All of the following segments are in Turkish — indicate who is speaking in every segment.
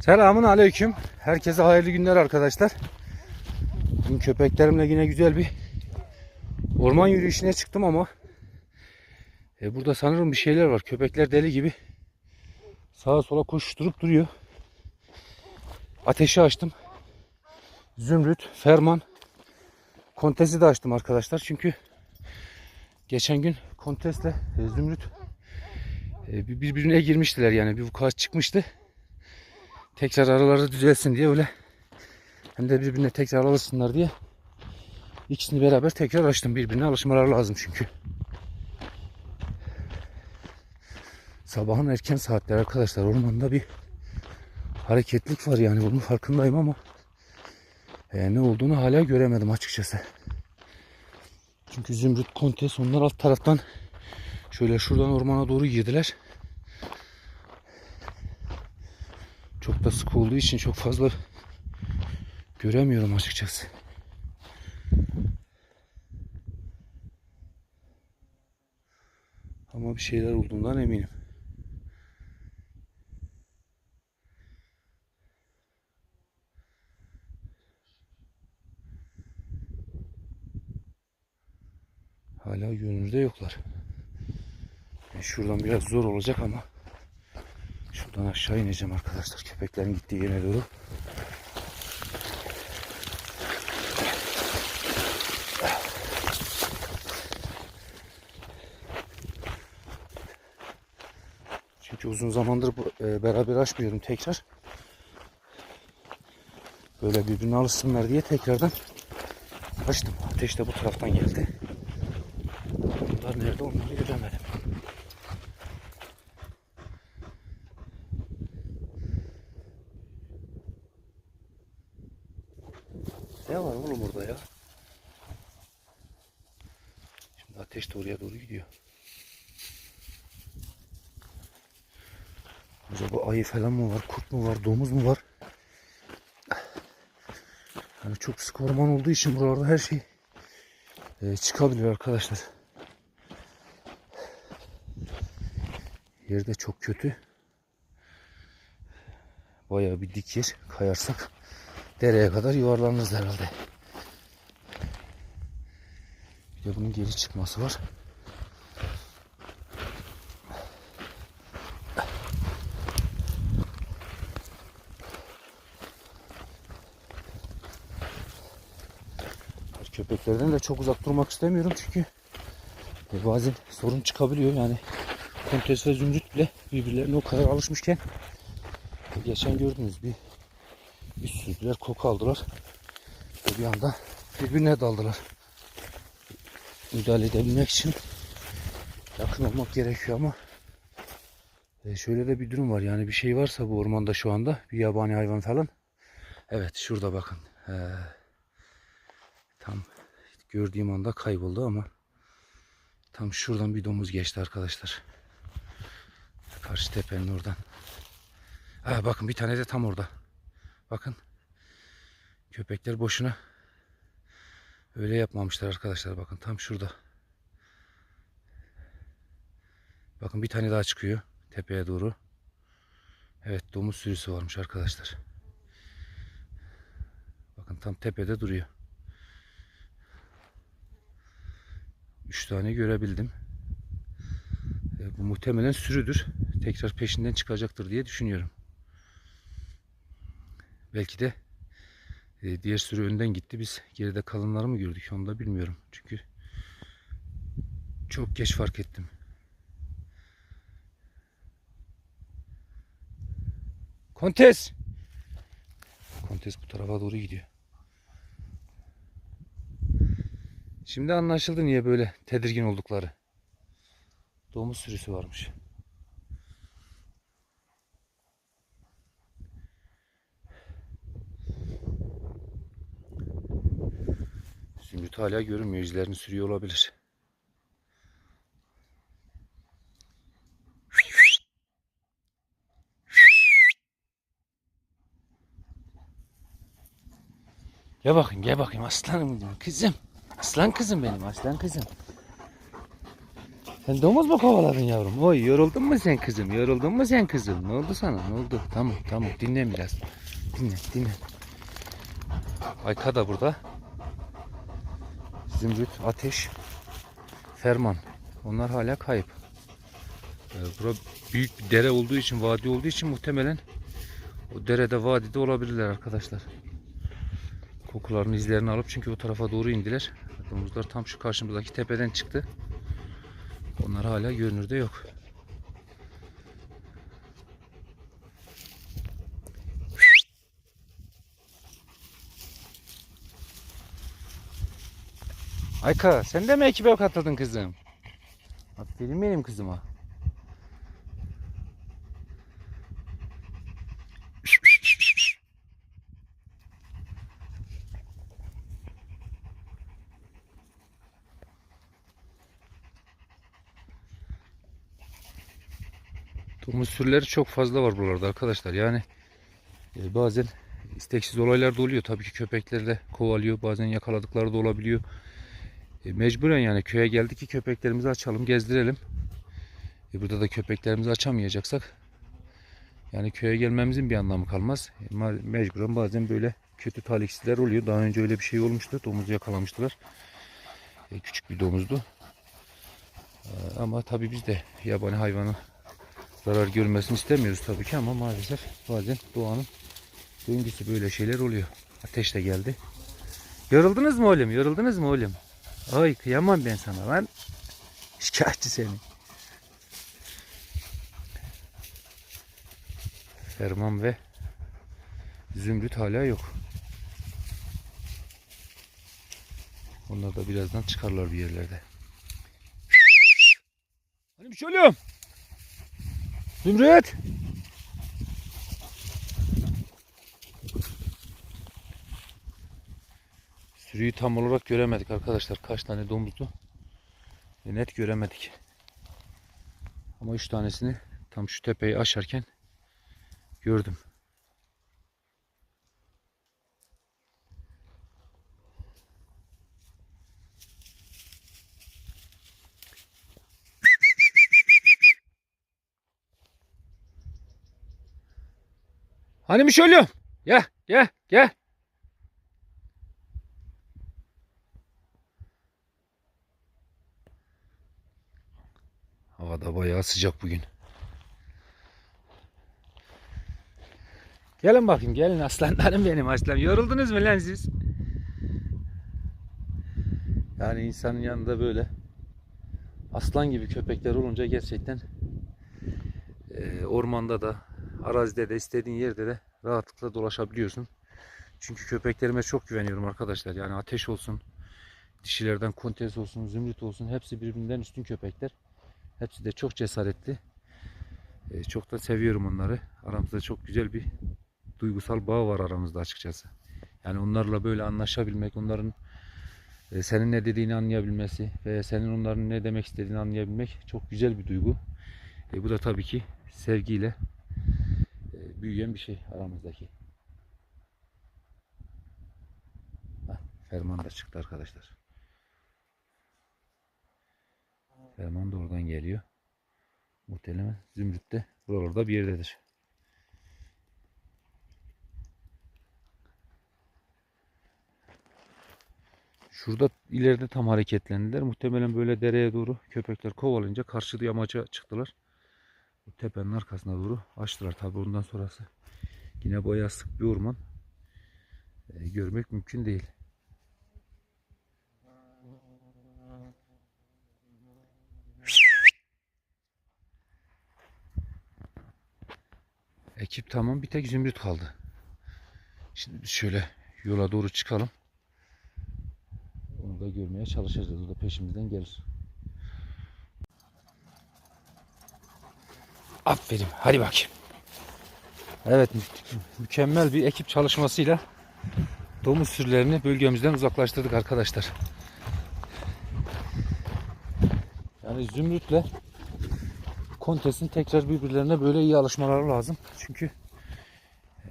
Speaker 1: Selamun aleyküm. Herkese hayırlı günler arkadaşlar. Bugün köpeklerimle yine güzel bir orman yürüyüşüne çıktım ama e, burada sanırım bir şeyler var. Köpekler deli gibi sağa sola koşturup duruyor. Ateşi açtım. Zümrüt, Ferman, Kontes'i de açtım arkadaşlar. Çünkü geçen gün Kontes'le e, Zümrüt e, bir- birbirine girmiştiler yani bir vukuat çıkmıştı tekrar araları düzelsin diye öyle hem de birbirine tekrar alışsınlar diye ikisini beraber tekrar açtım. Birbirine alışmaları lazım çünkü. Sabahın erken saatler arkadaşlar ormanda bir hareketlik var yani bunun farkındayım ama e, ne olduğunu hala göremedim açıkçası. Çünkü Zümrüt Kontes onlar alt taraftan şöyle şuradan ormana doğru girdiler. Çok da sık olduğu için çok fazla göremiyorum açıkçası. Ama bir şeyler olduğundan eminim. Hala görünürde yoklar. Şuradan biraz zor olacak ama Şuradan aşağı ineceğim arkadaşlar. Köpeklerin gittiği yere doğru. Çünkü uzun zamandır e, beraber açmıyorum tekrar. Böyle birbirine alışsınlar diye tekrardan açtım. Ateş de bu taraftan geldi. Bunlar nerede onları göremedim. Ne var oğlum orada ya? Şimdi ateş de oraya doğru gidiyor. Acaba ayı falan mı var, kurt mu var, domuz mu var? Yani çok sık orman olduğu için buralarda her şey e, çıkabilir arkadaşlar. Yerde çok kötü. Bayağı bir dik yer. Kayarsak dereye kadar yuvarlanırız herhalde. De bunun geri çıkması var. Köpeklerden de çok uzak durmak istemiyorum çünkü e, bazen sorun çıkabiliyor. Yani Kontes ve Zümrüt bile birbirlerine o kadar alışmışken e, geçen gördünüz bir bir sürdüler koku aldılar. Ve bir anda birbirine daldılar müdahale edebilmek için yakın olmak gerekiyor ama e, şöyle de bir durum var. Yani bir şey varsa bu ormanda şu anda bir yabani hayvan falan. Evet şurada bakın. Ee, tam gördüğüm anda kayboldu ama tam şuradan bir domuz geçti arkadaşlar. Karşı tepenin oradan. Ha, bakın bir tane de tam orada. Bakın. Köpekler boşuna öyle yapmamışlar arkadaşlar bakın tam şurada bakın bir tane daha çıkıyor tepeye doğru evet domuz sürüsü varmış arkadaşlar bakın tam tepede duruyor Üç tane görebildim. E, bu muhtemelen sürüdür. Tekrar peşinden çıkacaktır diye düşünüyorum. Belki de e, diğer sürü önden gitti. Biz geride kalanları mı gördük onu da bilmiyorum. Çünkü çok geç fark ettim. Kontes! Kontes bu tarafa doğru gidiyor. Şimdi anlaşıldı niye böyle tedirgin oldukları. Domuz sürüsü varmış. Hala görünmüyor. İzlerini sürüyor olabilir. Gel bakayım gel bakayım aslanım diyor kızım. Aslan kızım benim aslan kızım. Sen domuz mu kovaladın yavrum? Oy yoruldun mu sen kızım? Yoruldun mu sen kızım? Ne oldu sana? Ne oldu? Tamam tamam dinlen biraz. Dinle dinle. Ayka da burada. Zümrüt, Ateş, Ferman. Onlar hala kayıp. Ee, bura büyük bir dere olduğu için, vadi olduğu için muhtemelen o derede, vadide olabilirler arkadaşlar. Kokularını, izlerini alıp çünkü o tarafa doğru indiler. Domuzlar tam şu karşımızdaki tepeden çıktı. Onlar hala görünürde yok. Ayka sen de mi ekibe katıldın kızım? Aferin benim kızıma. Domuz sürüleri çok fazla var buralarda arkadaşlar. Yani e, bazen isteksiz olaylar da oluyor. Tabii ki köpekler de kovalıyor. Bazen yakaladıkları da olabiliyor. E, mecburen yani köye geldik ki köpeklerimizi açalım, gezdirelim. E, burada da köpeklerimizi açamayacaksak yani köye gelmemizin bir anlamı kalmaz. E, mecburen bazen böyle kötü talihsizler oluyor. Daha önce öyle bir şey olmuştu. Domuzu yakalamıştılar. E, küçük bir domuzdu. E, ama tabii biz de yabani hayvanı zarar görmesini istemiyoruz tabii ki ama maalesef bazen doğanın döngüsü böyle şeyler oluyor. Ateş de geldi. Yoruldunuz mu oğlum? Yoruldunuz mu oğlum? Ay kıyamam ben sana lan. Şikayetçi seni. Ferman ve Zümrüt hala yok. Onlar da birazdan çıkarlar bir yerlerde. Şey oluyor? Zümrüt! Sürüyü tam olarak göremedik arkadaşlar. Kaç tane domuzdu? E, net göremedik. Ama üç tanesini tam şu tepeyi aşarken gördüm. Mi söylüyorum? Gel, gel, gel. Bayağı sıcak bugün. Gelin bakayım gelin aslanlarım benim aslan. Yoruldunuz mu lan siz? Yani insanın yanında böyle aslan gibi köpekler olunca gerçekten e, ormanda da arazide de istediğin yerde de rahatlıkla dolaşabiliyorsun. Çünkü köpeklerime çok güveniyorum arkadaşlar. Yani ateş olsun, dişilerden kontes olsun, zümrüt olsun hepsi birbirinden üstün köpekler. Hepsi de çok cesaretli. E, çok da seviyorum onları. Aramızda çok güzel bir duygusal bağ var aramızda açıkçası. Yani onlarla böyle anlaşabilmek, onların e, senin ne dediğini anlayabilmesi ve senin onların ne demek istediğini anlayabilmek çok güzel bir duygu. E, bu da tabii ki sevgiyle e, büyüyen bir şey aramızdaki. Hah, Ferman da çıktı arkadaşlar. Ferman da oradan geliyor. Muhtemelen Zümrüt de buralarda bir yerdedir. Şurada ileride tam hareketlendiler. Muhtemelen böyle dereye doğru köpekler kovalayınca karşı yamaca çıktılar. Bu tepenin arkasına doğru açtılar. Tabi ondan sonrası yine bayağı sık bir orman. Ee, görmek mümkün değil. Ekip tamam bir tek zümrüt kaldı. Şimdi biz şöyle yola doğru çıkalım. Onu da görmeye çalışacağız. O da peşimizden gelir. Aferin. Hadi bakayım. Evet mü- mükemmel bir ekip çalışmasıyla domuz sürülerini bölgemizden uzaklaştırdık arkadaşlar. Yani zümrütle kontesin tekrar birbirlerine böyle iyi alışmaları lazım. çünkü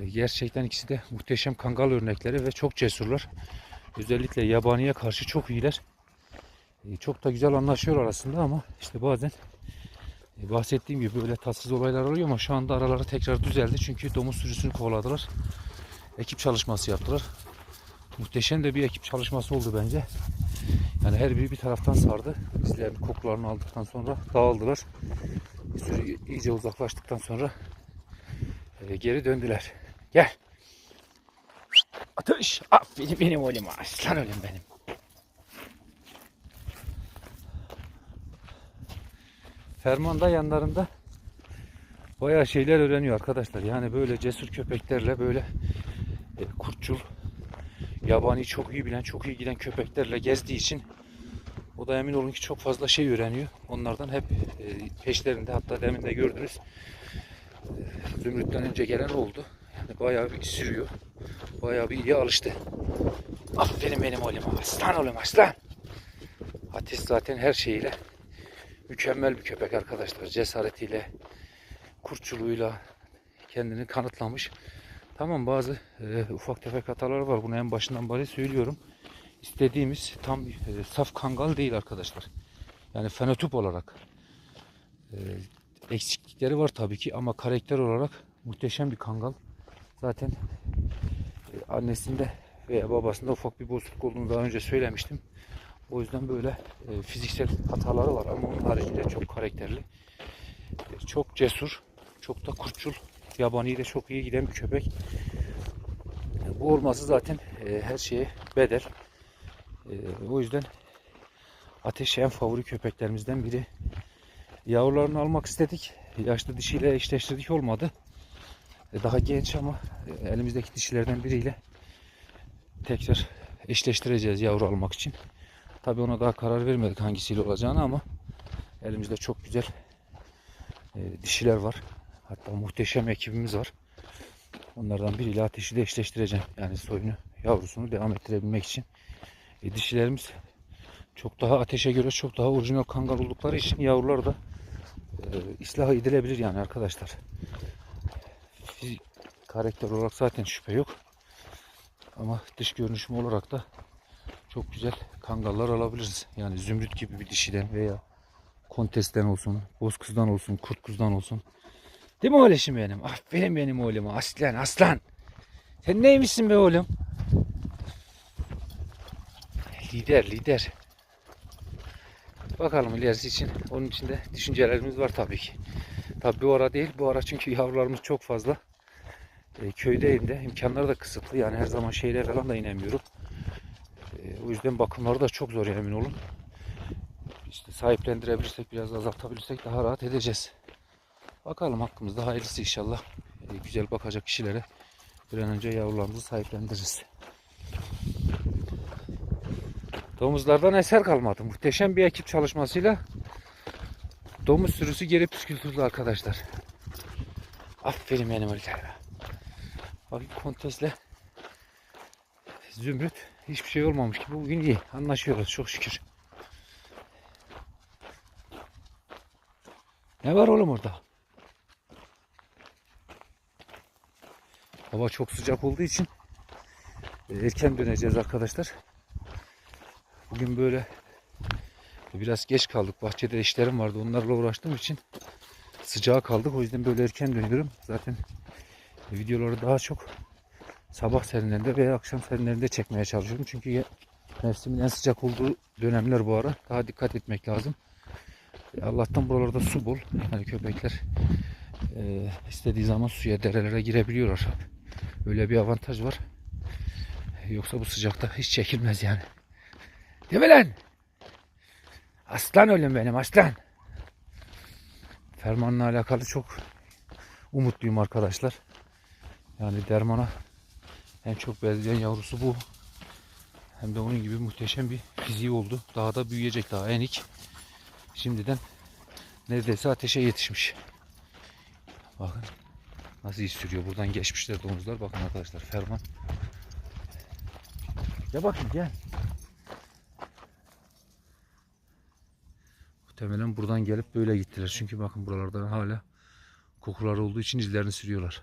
Speaker 1: e, gerçekten ikisi de muhteşem kangal örnekleri ve çok cesurlar. Özellikle yabaniye karşı çok iyiler. E, çok da güzel anlaşıyorlar aslında ama işte bazen e, bahsettiğim gibi böyle tatsız olaylar oluyor ama şu anda araları tekrar düzeldi. Çünkü domuz sürüsünü kovaladılar. Ekip çalışması yaptılar. Muhteşem de bir ekip çalışması oldu bence. Yani her biri bir taraftan sardı. İzleyen kokularını aldıktan sonra dağıldılar. Sürü iyice uzaklaştıktan sonra e, geri döndüler. Gel. Atış. Aferin benim oğlum. Aslan oğlum benim. Ferman da yanlarında bayağı şeyler öğreniyor arkadaşlar. Yani böyle cesur köpeklerle böyle e, kurtçul, yabani çok iyi bilen, çok iyi giden köpeklerle gezdiği için o da emin olun ki çok fazla şey öğreniyor. Onlardan hep e, peşlerinde hatta demin de gördünüz e, Zümrüt'ten önce gelen oldu. Yani bayağı bir sürüyor. Bayağı bir iyi alıştı. Aferin benim oğlum. Aslan oğlum aslan. Ateş zaten her şeyiyle mükemmel bir köpek arkadaşlar. Cesaretiyle, kurtçuluğuyla kendini kanıtlamış. Tamam bazı e, ufak tefek hatalar var. Bunu en başından beri söylüyorum. İstediğimiz tam e, saf kangal değil arkadaşlar. Yani fenotip olarak e, eksiklikleri var tabii ki ama karakter olarak muhteşem bir kangal. Zaten e, annesinde veya babasında ufak bir bozukluk olduğunu daha önce söylemiştim. O yüzden böyle e, fiziksel hataları var ama onun haricinde çok karakterli. E, çok cesur, çok da kurtçul. Yabani de çok iyi giden bir köpek. E, bu olması zaten e, her şeye bedel. E, o yüzden Ateş en favori köpeklerimizden biri. Yavrularını almak istedik. Yaşlı dişiyle eşleştirdik olmadı. E, daha genç ama e, elimizdeki dişilerden biriyle tekrar eşleştireceğiz yavru almak için. Tabi ona daha karar vermedik hangisiyle olacağını ama elimizde çok güzel e, dişiler var. Hatta muhteşem ekibimiz var. Onlardan biriyle ateşi de eşleştireceğim. Yani soyunu, yavrusunu devam ettirebilmek için. E, dişilerimiz çok daha ateşe göre çok daha orijinal kangal oldukları için yavrular da e, ıslah edilebilir yani arkadaşlar. Fizik, karakter olarak zaten şüphe yok. Ama dış görünüşüm olarak da çok güzel kangallar alabiliriz. Yani zümrüt gibi bir dişiden veya kontesten olsun, bozkızdan olsun, kurt kuzdan olsun. Değil mi oğlum benim? Aferin benim oğluma. Aslan, aslan. Sen neymişsin be oğlum? Lider, lider. Bakalım ilerisi için. Onun için de düşüncelerimiz var tabii ki. Tabii bu ara değil. Bu ara çünkü yavrularımız çok fazla. E, köydeyim de. imkanları da kısıtlı. Yani her zaman şeyler falan da inemiyorum. E, o yüzden bakımları da çok zor emin olun. İşte sahiplendirebilirsek, biraz azaltabilirsek daha rahat edeceğiz. Bakalım hakkımızda hayırlısı inşallah. E, güzel bakacak kişilere bir an önce yavrularımızı sahiplendiririz. Domuzlardan eser kalmadı. Muhteşem bir ekip çalışmasıyla domuz sürüsü geri püskürtüldü arkadaşlar. Aferin benim ülkelerime. Bakın kontesle zümrüt hiçbir şey olmamış gibi bugün iyi. Anlaşıyoruz çok şükür. Ne var oğlum orada? Hava çok sıcak olduğu için erken döneceğiz arkadaşlar. Bugün böyle biraz geç kaldık. Bahçede işlerim vardı. Onlarla uğraştığım için sıcağa kaldık. O yüzden böyle erken dönüyorum. Zaten videoları daha çok sabah serinlerinde veya akşam serinlerinde çekmeye çalışıyorum. Çünkü mevsimin en sıcak olduğu dönemler bu ara. Daha dikkat etmek lazım. Allah'tan buralarda su bol. Yani köpekler e, istediği zaman suya, derelere girebiliyorlar. Öyle bir avantaj var. Yoksa bu sıcakta hiç çekilmez yani. Değil mi lan? Aslan oğlum benim aslan. Fermanla alakalı çok umutluyum arkadaşlar. Yani dermana en çok benzeyen yavrusu bu. Hem de onun gibi muhteşem bir fiziği oldu. Daha da büyüyecek daha enik. Şimdiden neredeyse ateşe yetişmiş. Bakın nasıl iş sürüyor. Buradan geçmişler domuzlar. Bakın arkadaşlar ferman. Ya bakın gel. Muhtemelen buradan gelip böyle gittiler. Çünkü bakın buralardan hala kokular olduğu için izlerini sürüyorlar.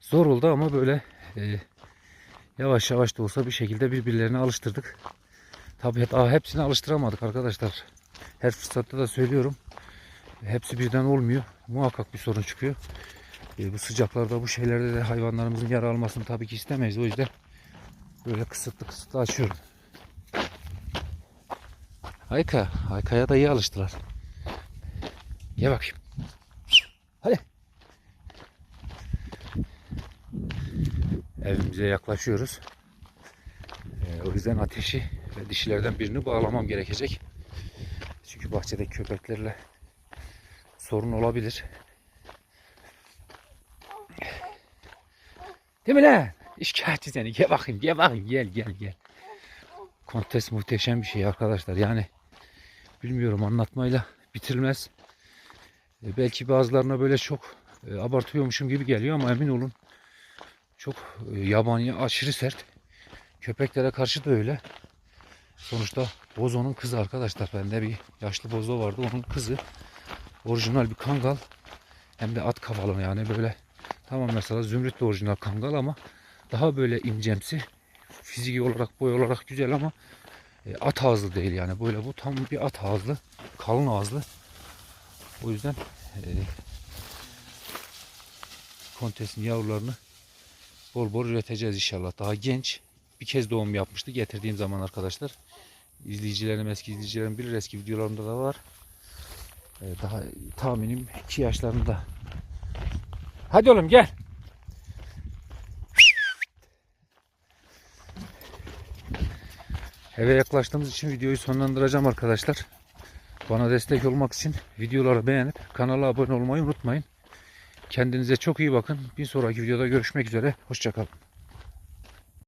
Speaker 1: Zor oldu ama böyle e, yavaş yavaş da olsa bir şekilde birbirlerine alıştırdık. Tabii hepsini alıştıramadık arkadaşlar. Her fırsatta da söylüyorum. Hepsi birden olmuyor. Muhakkak bir sorun çıkıyor. E, bu sıcaklarda bu şeylerde de hayvanlarımızın yara almasını tabii ki istemeyiz. O yüzden böyle kısıtlı kısıtlı açıyorum. Hayka. Hayka'ya da iyi alıştılar. Gel bakayım. Hadi. Evimize yaklaşıyoruz. Ee, o yüzden ateşi ve dişilerden birini bağlamam gerekecek. Çünkü bahçedeki köpeklerle sorun olabilir. Değil mi lan? İşkağıtçı seni. Gel bakayım, gel bakayım, gel, gel, gel. Kontes muhteşem bir şey arkadaşlar. Yani bilmiyorum anlatmayla bitirilmez. E, belki bazılarına böyle çok e, abartıyormuşum gibi geliyor ama emin olun çok e, yabani, aşırı sert. Köpeklere karşı da öyle. Sonuçta Bozo'nun kızı arkadaşlar. Bende bir yaşlı Bozo vardı. Onun kızı. Orijinal bir kangal. Hem de at kafalı yani böyle. Tamam mesela Zümrüt de orijinal kangal ama daha böyle incemsi. Fiziki olarak, boy olarak güzel ama e, at ağızlı değil yani. Böyle bu tam bir at ağızlı. Kalın ağızlı. O yüzden e, kontesin yavrularını bol bol üreteceğiz inşallah. Daha genç. Bir kez doğum yapmıştı getirdiğim zaman arkadaşlar. İzleyicilerim, eski izleyicilerim bilir. Eski videolarımda da var. Ee, daha tahminim 2 yaşlarında. Hadi oğlum gel. Eve yaklaştığımız için videoyu sonlandıracağım arkadaşlar. Bana destek olmak için videoları beğenip kanala abone olmayı unutmayın. Kendinize çok iyi bakın. Bir sonraki videoda görüşmek üzere. Hoşçakalın.